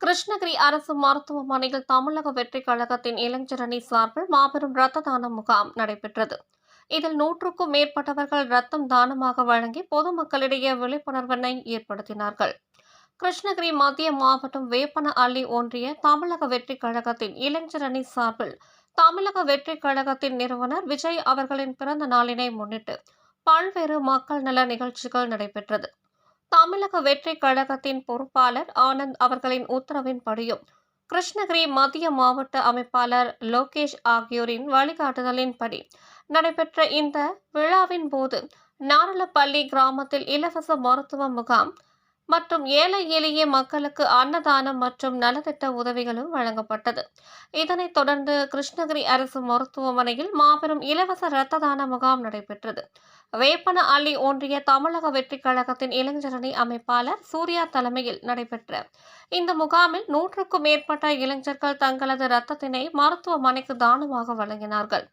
கிருஷ்ணகிரி அரசு மருத்துவமனையில் தமிழக வெற்றிக் கழகத்தின் இளைஞரணி சார்பில் மாபெரும் இரத்த தான முகாம் நடைபெற்றது. இதில் நூற்றுக்கும் மேற்பட்டவர்கள் ரத்தம் தானமாக வழங்கி பொதுமக்களிடையே விழிப்புணர்வினை ஏற்படுத்தினார்கள். கிருஷ்ணகிரி மத்திய மாவட்டம் வேப்பன அள்ளி ஒன்றிய தமிழக வெற்றிக் கழகத்தின் இளைஞரணி சார்பில் தமிழக வெற்றி கழகத்தின் நிறுவனர் விஜய் அவர்களின் பிறந்த நாளினை முன்னிட்டு பல்வேறு மக்கள் நல நிகழ்ச்சிகள் நடைபெற்றது. தமிழக வெற்றி கழகத்தின் பொறுப்பாளர் ஆனந்த் அவர்களின் உத்தரவின்படியும் கிருஷ்ணகிரி மத்திய மாவட்ட அமைப்பாளர் லோகேஷ் ஆகியோரின் வழிகாட்டுதலின்படி நடைபெற்ற இந்த விழாவின் போது நாரலப்பள்ளி கிராமத்தில் இலவச மருத்துவ முகாம் மற்றும் ஏழை எளிய மக்களுக்கு அன்னதானம் மற்றும் நலத்திட்ட உதவிகளும் வழங்கப்பட்டது. இதனைத் தொடர்ந்து கிருஷ்ணகிரி அரசு மருத்துவமனையில் மாபெரும் இலவச இரத்த தான முகாம் நடைபெற்றது. வேப்பன அள்ளி ஒன்றிய தமிழக வெற்றிக் கழகத்தின் இளைஞரணி அமைப்பாளர் சூர்யா தலைமையில் நடைபெற்ற இந்த முகாமில் நூற்றுக்கும் மேற்பட்ட இளைஞர்கள் தங்களது இரத்தத்தினை மருத்துவமனைக்கு தானமாக வழங்கினார்கள்.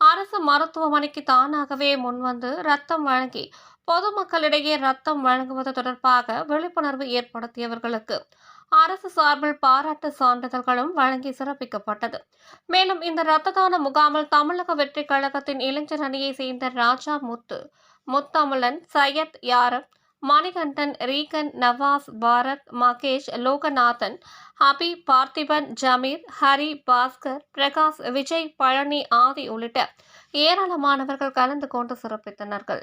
அரசு மருத்துவமனைக்கு தானாகவே முன்வந்து ரத்தம் வழங்கி பொதுமக்களிடையே ரத்தம் வழங்குவது தொடர்பாக விழிப்புணர்வு ஏற்படுத்தியவர்களுக்கு அரசு சார்பில் பாராட்டு சான்றிதழ்களும் வழங்கி சிறப்பிக்கப்பட்டது. மேலும் இந்த இரத்த தான முகாமில் தமிழக வெற்றி கழகத்தின் இளைஞர் அணியை சேர்ந்த ராஜா முத்து முத்தமிழன் சையத் யாரப் மணிகண்டன் ரீகன் நவாஸ் பாரத் மகேஷ் லோகநாதன் ஹபி பார்த்திபன் ஜமீர் ஹரி பாஸ்கர் பிரகாஷ் விஜய் பழனி ஆதி உள்ளிட்ட ஏராளமானவர்கள் கலந்து கொண்டு சிறப்பித்தனர்கள்.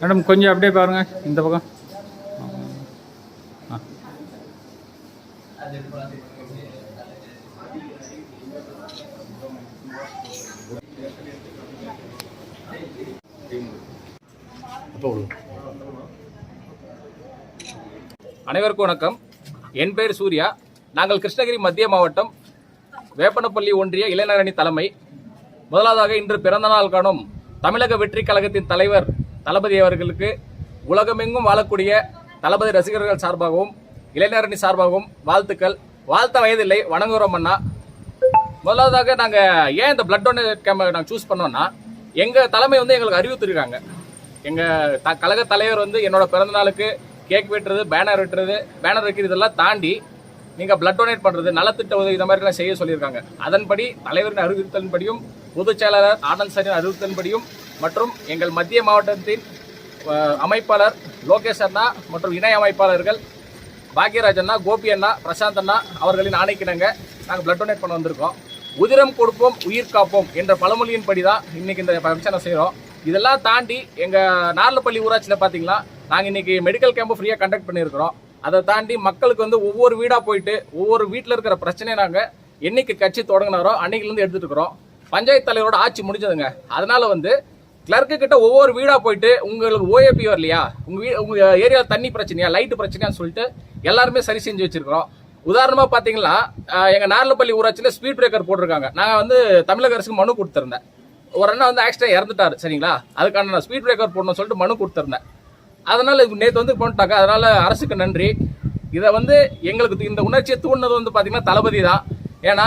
மேடம் கொஞ்சம் அப்படியே பாருங்க இந்த பக்கம். அனைவருக்கும் வணக்கம். என் பெயர் சூர்யா. நாங்கள் கிருஷ்ணகிரி மத்திய மாவட்டம் வேப்பனப்பள்ளி ஒன்றிய இளைஞரணி தலைமை. முதலாவதாக இன்று பிறந்தநாள் காணும் தமிழக வெற்றி கழகத்தின் தலைவர் தளபதி அவர்களுக்கு உலகமெங்கும் வாழக்கூடிய தளபதி ரசிகர்கள் சார்பாகவும் இளைஞரணி சார்பாகவும் வாழ்த்துக்கள். வாழ்த்த வயதில்லை வணங்குகிறோம் அண்ணா. முதலாவதாக நாங்கள் ஏன் இந்த பிளட் டொனேட் கேம்பை நாங்கள் சூஸ் பண்ணோம்னா எங்கள் தலைமை வந்து எங்களுக்கு அறிவித்திருக்காங்க எங்கள் த கழக தலைவர் வந்து என்னோட பிறந்தநாளுக்கு கேக் வெட்டுறது பேனர் வெட்டுறது பேனர் வைக்கிறது இதெல்லாம் தாண்டி நீங்கள் பிளட் டொனேட் பண்ணுறது நலத்திட்ட உதவி இந்த மாதிரிலாம் செய்ய சொல்லியிருக்காங்க. அதன்படி தலைவரின் அறிவுறுத்தலின்படியும் பொதுச் செயலாளர் ஆனந்த் சாரின் அறிவுறுத்தலின்படியும் மற்றும் எங்கள் மத்திய மாவட்டத்தின் அமைப்பாளர் லோகேஷ் அண்ணா மற்றும் இணை அமைப்பாளர்கள் பாக்யராஜ் அண்ணா கோபி அண்ணா பிரசாந்த் அண்ணா அவர்களின் ஆணைக்கிணங்க நாங்கள் பிளட் டொனேட் பண்ண வந்திருக்கோம். உதிரம் கொடுப்போம் உயிர் காப்போம் என்ற பழமொழியின்படி தான் இன்றைக்கி இந்த ஃபங்க்ஷனை செய்கிறோம் இதெல்லாம் தாண்டி எங்கள் நார்லப்பள்ளி ஊராட்சியில் பார்த்தீங்களா நாங்கள் இன்றைக்கி மெடிக்கல் கேம்பு ஃப்ரீயாக கண்டக்ட் பண்ணியிருக்கிறோம். அதை தாண்டி மக்களுக்கு வந்து ஒவ்வொரு வீடாக போயிட்டு ஒவ்வொரு வீட்டில் இருக்கிற பிரச்சனையை நாங்கள் என்னைக்கு கட்சி தொடங்கினாரோ அன்னைக்குலேருந்து எடுத்துகிட்டு இருக்கிறோம். பஞ்சாயத்து தலைவரோட ஆட்சி முடிஞ்சதுங்க. அதனால் வந்து கிளர்க்கு கிட்ட ஒவ்வொரு வீடா போயிட்டு உங்களுக்கு ஓஏபி வரலையா? உங்க வீ உங்க ஏரியா தண்ணி பிரச்சனையா லைட் பிரச்சனையான்னு சொல்லிட்டு எல்லாருமே சரி செஞ்சு வச்சிருக்கிறோம். உதாரணமா பாத்தீங்கன்னா எங்கள் எங்க நார்லப்பள்ளி ஊராட்சியில ஸ்பீட் பிரேக்கர் போட்டிருக்காங்க. நான் வந்து தமிழக அரசுக்கு மனு கொடுத்துருந்தேன். ஒரு அண்ணா வந்து ஆக்சிடென்ட் இறந்துட்டாரு சரிங்களா? அதுக்கான நான் ஸ்பீட் பிரேக்கர் போடணும்னு சொல்லிட்டு மனு கொடுத்துருந்தேன். அதனால நேற்று வந்து பண்ணிட்டாங்க அதனால அரசுக்கு நன்றி. இதை வந்து எங்களுக்கு இந்த உணர்ச்சியை தூண்டினது வந்து பாத்தீங்கன்னா தளபதி தான். ஏன்னா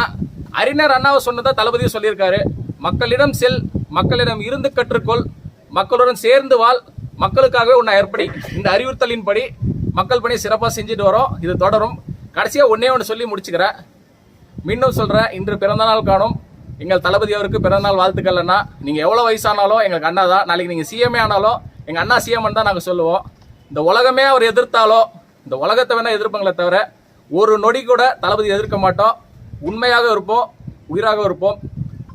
அறிஞர் அண்ணாவை சொன்னதா தளபதி சொல்லியிருக்காரு. மக்களிடம் செல் மக்களிடம் இருந்து கற்றுக்கொள். மக்களுடன் சேர்ந்து வாழ். மக்களுக்காகவே உன்னை ஏற்படி இந்த அறிவுறுத்தலின்படி மக்கள் பணி சிறப்பாக செஞ்சுட்டு வரோம். இது தொடரும். கடைசியாக ஒன்றே ஒன்று சொல்லி முடிச்சுக்கிறேன். மீண்டும் சொல்கிறேன் இன்று பிறந்தநாள் காணும். எங்கள் தளபதி அவருக்கு பிறந்தநாள் வாழ்த்துக்கள் அண்ணா நீங்கள் எவ்வளோ வயசானாலும் எங்களுக்கு அண்ணா தான். நாளைக்கு நீங்கள் சிஎம்ஏ ஆனாலும் எங்கள் அண்ணா சிஎம் தான் நாங்கள் சொல்லுவோம். இந்த உலகமே அவர் எதிர்த்தாலோ இந்த உலகத்தை வேணால் எதிர்ப்பாங்களே தவிர ஒரு நொடி கூட தளபதி எதிர்க்க மாட்டோம். உண்மையாக இருப்போம் உயிராக இருப்போம்.